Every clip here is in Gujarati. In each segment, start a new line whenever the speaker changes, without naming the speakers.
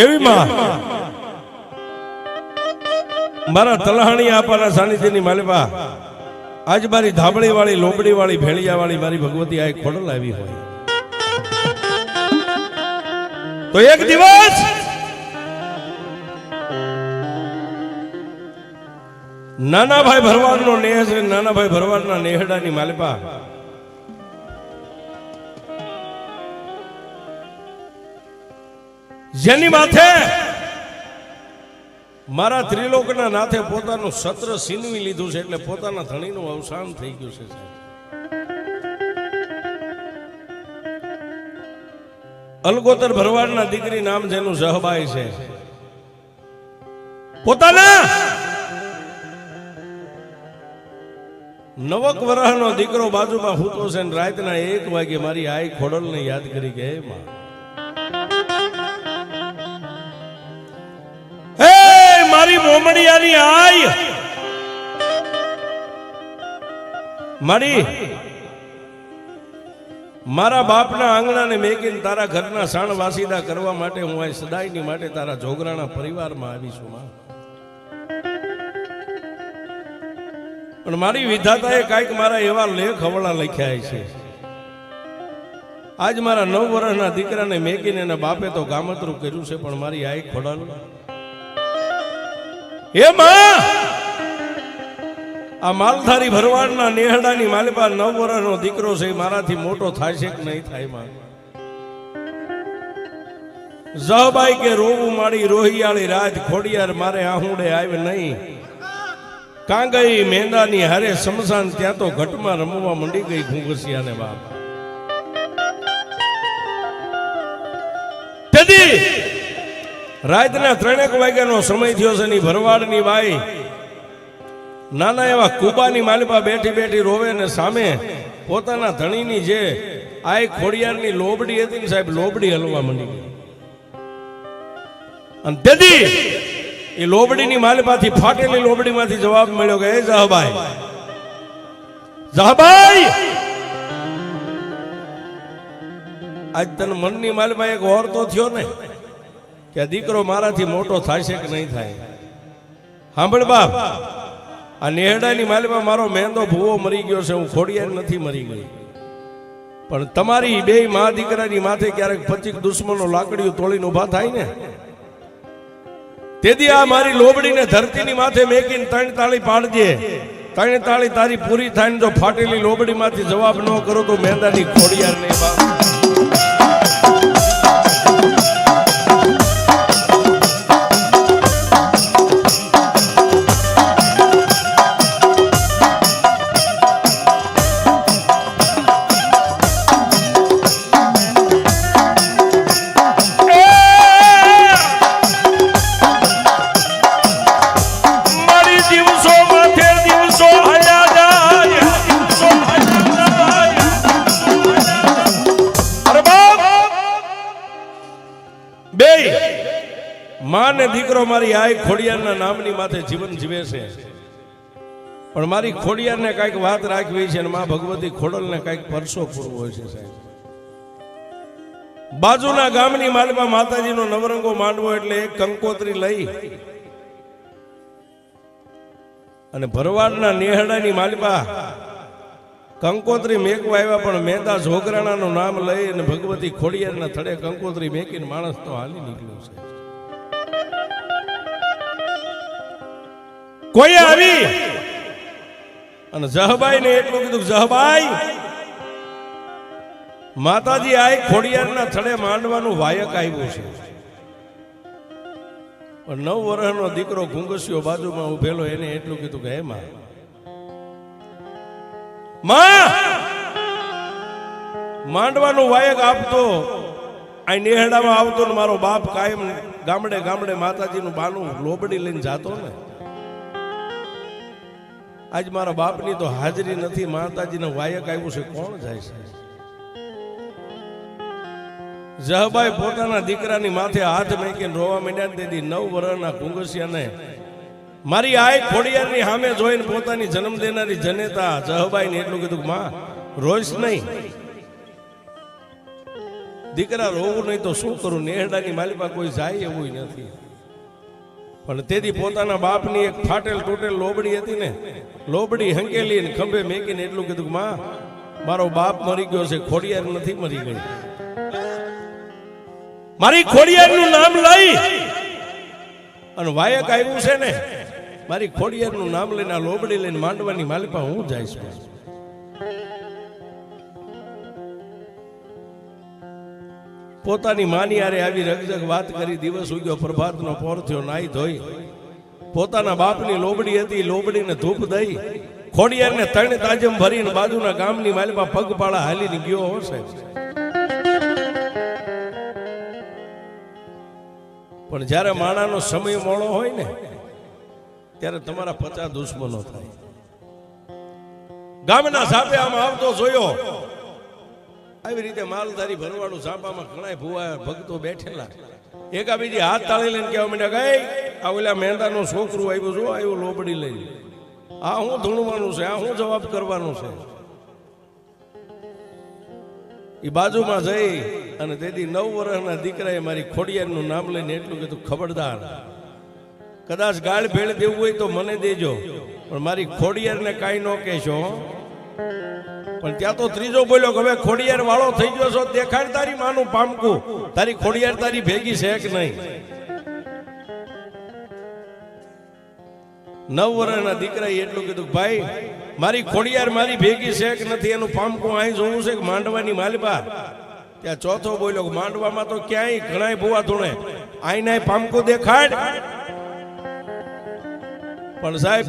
એવી મારા તલહાણી આપાના સાનિધ્યની માલિપા, આજ મારી ધાબળી વાળી લોબડી વાળી ભેળિયા વાળી મારી ભગવતી આ ખોડલ આવી હોય. તો એક દિવસ નાનાભાઈ ભરવાડનો નેહ છે, નાનાભાઈ ભરવાડના નેહડાની માલિપા જેની માથે મારા ત્રિલોકના નાથે પોતાનું સત્ર સીનવી લીધું છે એટલે પોતાના ધણીનું અવસાન થઈ ગયું છે. અલગોતર ભરવાડના દીકરી નામ જેનું સહબાઈ છે પોતાના નવક વરહનો દીકરો બાજુમાં હૂતો છે ને રાતના એક વાગે મારી આઈ ખોડલને યાદ કરી કે માં મારી મોમડિયાની આઈ. મારી મારા બાપના આંગણાને મેકીને તારા ઘરના સાણ વાસીદા કરવા માટે હું અહીં સદાયની માટે તારા જોગરાણા પરિવારમાં આવી માં. પણ મારી વિધાતાએ કાંઈક મારા એવા લેખ હવળા લખ્યા છે. આજ મારા નવ વર્ષના દીકરાને મેકીને એના બાપે તો ગામતરું કર્યું છે, પણ મારી આઈ ખોડાલું. હે માં! આ માલધારી ભરવાડના નેહડાની માલિપા નવ વર્ષનો દીકરો છે મારાથી મોટો થાય છે કે નહીં થાય, માં? જહબાઈ કે રોવું માડી રોહિયાળી રાજ ખોડિયાર મારે આહુડે આવે નહીં. કાંગઈ મેંદાની હારે સમસાન ત્યાં તો ઘટમાં રમવા મંડી ગઈ ઘૂંઘસિયાને બાપ. રાતના ત્રણેક વાગ્યાનો સમય થયો છે ની ભરવાડની બાઈ નાના એવા કુબાની માલિપા બેઠી બેઠી રોવે ને સામે પોતાના ધણીની જે આય ખોડિયારની લોબડી હતી ને સાહેબ, લોબડી હલવા માંડી ગઈ. અને તેથી એ લોબડીની માલિપાથી ફાટેલી લોબડીમાંથી જવાબ મળ્યો કે, એ જહાબાઈ જહાબાઈ આજ તને મનની માલિપા એક ઓર તો થયો ને કે આ દીકરો મારાથી મોટો છે કે નહીં થાય? સાંભળ બાપ, આ નેહડાની માલમાં મારો મેંદો ભૂવો મરી ગયો છે, હું ખોડિયાર નથી મરી ગઈ પણ તમારી બે મા દીકરાની માથે ક્યારેક પચીક દુશ્મનો લાકડીઓ તોડીને ઊભા થાય ને? તેથી આ મારી લોબડીને ધરતીની માથે મેકીને ત્રણ તાળી પાડજે. ત્રણ તાળી તારી પૂરી થાય ને જો ફાટેલી લોબડીમાંથી જવાબ ન કરો તો મેંદાની ખોડિયાર નહીં બાપ માં ને દીકરો મારી આઈ ખોડિયારના નામની માથે જીવન જીવે છે. પણ મારી ખોડિયારને કાંઈક વાત રાખવી છે અને માં ભગવતી ખોડલને કાંઈક પરસો પૂરવો છે બાજુના ગામની માલમાં માતાજીનો નવરંગો માંડવો એટલે એક કંકોત્રી લઈ અને ભરવાડના નેહડાની માલિપા કંકોત્રી મેકવા આવ્યા, પણ મેદા ઝોગરાણાનું નામ લઈ અને ભગવતી ખોડિયારના થડે કંકોત્રી મેકીને માણસ તો હાલી નીકળ્યો છે. કોઈ આવી? અને જહબાઈ ને એટલું કીધું, જહબાઈ, માતાજી, આ ખોડિયારના થડે માંડવાનું વાયક આવ્યું છે. પણ નવ વર્ષનો દીકરો ઘુંગસ્યો બાજુમાં ઉભેલો, એને એટલું કીધું કે, હે માં, માંડવાનું વાયક આપતો, આ નેહડામાં આવતો ને મારો બાપ કાયમ ગામડે ગામડે માતાજીનું બાનું લોબડી લઈને જાતો ને. આજ મારા બાપની તો હાજરી નથી, માતાજીને વાયક આવ્યું છે, કોણ જાય છે? જહબાઈ પોતાના દીકરાની માથે હાથ મેકીને રોવા માંડ્યા તેથી નવ વર્ષના કુંગસિયાને મારી આય ખોડિયારની સામે જોઈને પોતાની જન્મ દેનારી જનેતા જહબાઈને એટલું કીધું માં, રોઈશ નહીં. દીકરા રોવું નહીં તો શું કરું? નેહડાની માલિકા કોઈ જાય એવું નથી. પણ તેથી પોતાના બાપની એક ફાટેલ તૂટેલ લોબડી હતી ને, લોબડી હંકેલી ને ખંભે મેકીને એટલું કીધું કે, માં, મારો બાપ મરી ગયો છે, ખોડિયાર નથી મરી ગઈ મારી ખોડિયારનું નામ લઈ અને વાયક આવ્યું છે ને, મારી ખોડિયારનું નામ લઈને આ લોબડી લઈને માંડવાની માલિપા હું જઈશ પોતાની માની યારે આવી રગજગ વાત કરી, દિવસ ઉગ્યો, પ્રભાતનો પોર થયો નાઈ ધોઈ. પોતાના બાપની લોબડી હતી લોબડીને ધૂપ દઈ. ખોડિયારને ત્રણ તાજમ ભરીને બાજુના ગામની માલમાં પગપાળા હાલીને ગયો હશે પણ જ્યારે માણાનો સમય મોડો હોય ને, ત્યારે તમારા પચાસ દુશ્મનો થાય. ગામના સાપે આમ આવતો જોયો આવી રીતે માલધારી ભરવાડું સાંપામાં ઘણા ભુવા ભક્તો બેઠેલા. એકા બીજી હાથ તાળી લઈને કહેવા માંડ્યા, ગઈ, આ ઓલા મહેંદાનું છોકરું આવ્યું છું આવ્યું લોબડી લઈને આ હું ધૂણવાનું છે, આ હું જવાબ કરવાનું છે. એ બાજુમાં જઈ અને તેથી નવ વર્ષના દીકરાએ મારી ખોડિયારનું નામ લઈને એટલું કીધું, ખબરદાર, કદાચ ગાળ ભેળ દેવું હોય તો મને દેજો, પણ મારી ખોડિયારને કાંઈ ન કહેશો. પણ ત્યાં તો ત્રીજો બોલ્યો હવે ખોડિયાર વાળો થઈ ગયો છો, દેખાડ તારી માનું પામકું. તારી ખોડિયાર તારી ભેગી છે કે નહીં? નવ વર્ષના દીકરાએ એટલું કીધું, ભાઈ, મારી ખોડિયાર મારી ભેગી છે કે નથી? એનું પામકું અહીં જોવું છે કે માંડવાની માલબા ત્યાં ચોથો બોલ્યો માંડવામાં તો ક્યાંય ઘણાય ભૂવા ધૂણે. અહીં પામકું દેખાડ. પણ સાહેબ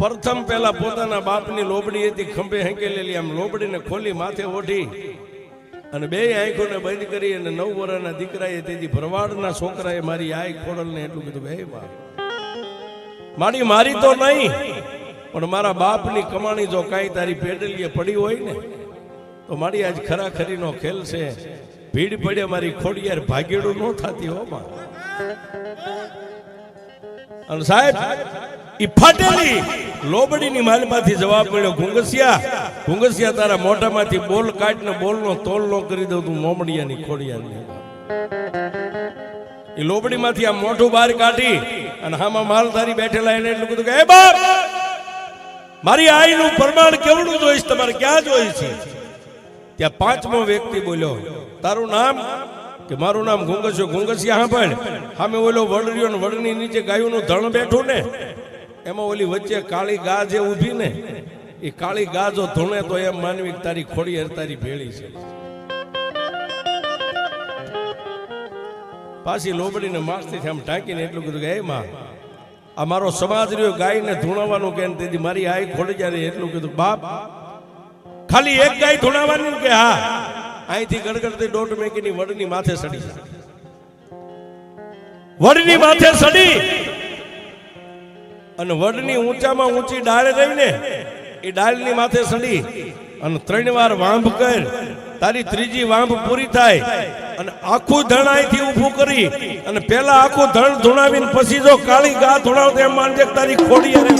પ્રથમ પહેલા પોતાના બાપની લોબડી હતી, ખંભે હેંકેલેલી આમ લોબડીને ખોલી માથે ઓઢી અને બે આંખોને બંધ કરી અને નવ વર્ષના દીકરાએ તેથી ભરવાડના છોકરાએ મારી આંખ ખોડલને એટલું કીધું બે બા મારી તો નહીં, પણ મારા બાપની કમાણી જો કાંઈ તારી પેડલીએ પડી હોય ને, તો મારી આજ ખરા ખરીનો ખેલ છે. ભીડ પડે મારી ખોડિયાર ભાગેડું ન થતી હો અને સાહેબ એ ફાટેલી લોબડીની માલમાંથી જવાબ મળ્યો ઘુંગસિયા ઘુંગસિયા તારા મોઢામાંથી બોલ કાઢને બોલનો તોલ નો કરી દઉં, તું મોમડિયાની ખોડિયાની એ લોબડીમાંથી આ મોઢું બહાર કાઢી અને હામાં માલધારી બેઠેલા એને એટલું કીધું કે એ બાપ, મારી આઈનું પ્રમાણ કેવડું જોઈશ, તમારે ક્યાં જોઈશ? ત્યાં પાંચમો વ્યક્તિ બોલ્યો, તારું નામ કે મારું નામ ગુંગસ્યો ગુંગસિયા સાંભળ સામે ઓલો વડરીઓ ને વડની નીચે ગાયોનું ધણ બેઠું ને. એમાં ઓલી વચ્ચે કાળી ગા જે ઊભી ને. એ કાળી ગા જો ધૂણે તો એમ માનવી તારી ખોડી તારી ભેળી છે. પાછી લોબડીને માસથી આમ ઢાંકીને એટલું કીધું કે એ માં, આ મારો સમાજ રહ્યો, ગાયને ધૂણાવાનું કે તેથી મારી આઈ ખોડી જાય એટલું કીધું, બાપ, ખાલી એક ગાય ધૂણાવાનું કે, હા અહીંથી ગડગડતી દોઢ મેકીની વડની માથે સડી વડની માથે સડી. અને વડની ઊંચામાં ઊંચી ડાળ રહી ને એ ડાળની માથે સડી અને ત્રણ વાર વાંભ કર. તારી ત્રીજી વાંભ પૂરી થાય અને આખું ધણ અહીંથી ઊભું કરી અને પેલા આખું ધણ ધૂણાવીને પછી જો કાળી ગા ધૂણાવ એમ માનજે તારી ખોડી અરે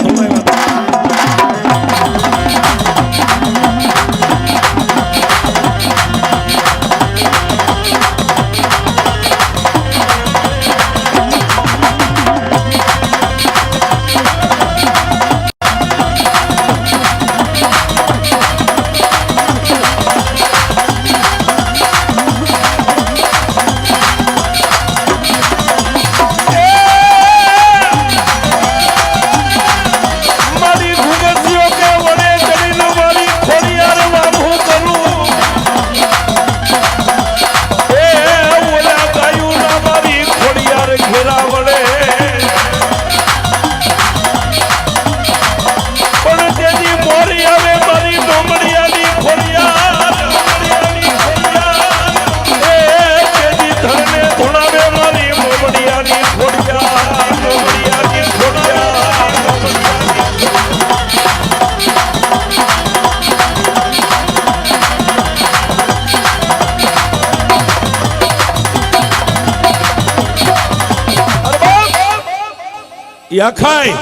યાખાય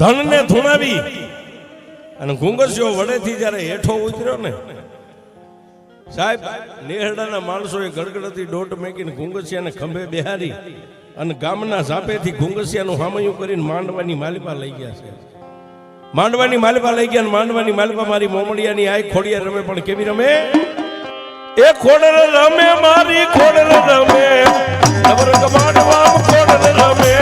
ધનને ધૂણાવી અને ઘુંગસ્યો વડેથી જ્યારે હેઠો ઉતર્યો ને, સાહેબ નેહડાના માણસોએ ગડગડતી દોટ મેકીને ઘુંગસિયાને ખંભે બેહારી અને ગામના ઝાપેથી ઘુંગસિયાનું હામયું કરીને માંડવાની માલિપા લઈ ગયા છે. માંડવાની માલિપા લઈ ગયા માંડવાની માલિપા મારી મોમડિયાની આય ખોડિયા રમે, પણ કેવી રમે? એ ખોડલ રમે, મારી ખોડલ રમે. નવર કમાડવા ખોડલ રમે.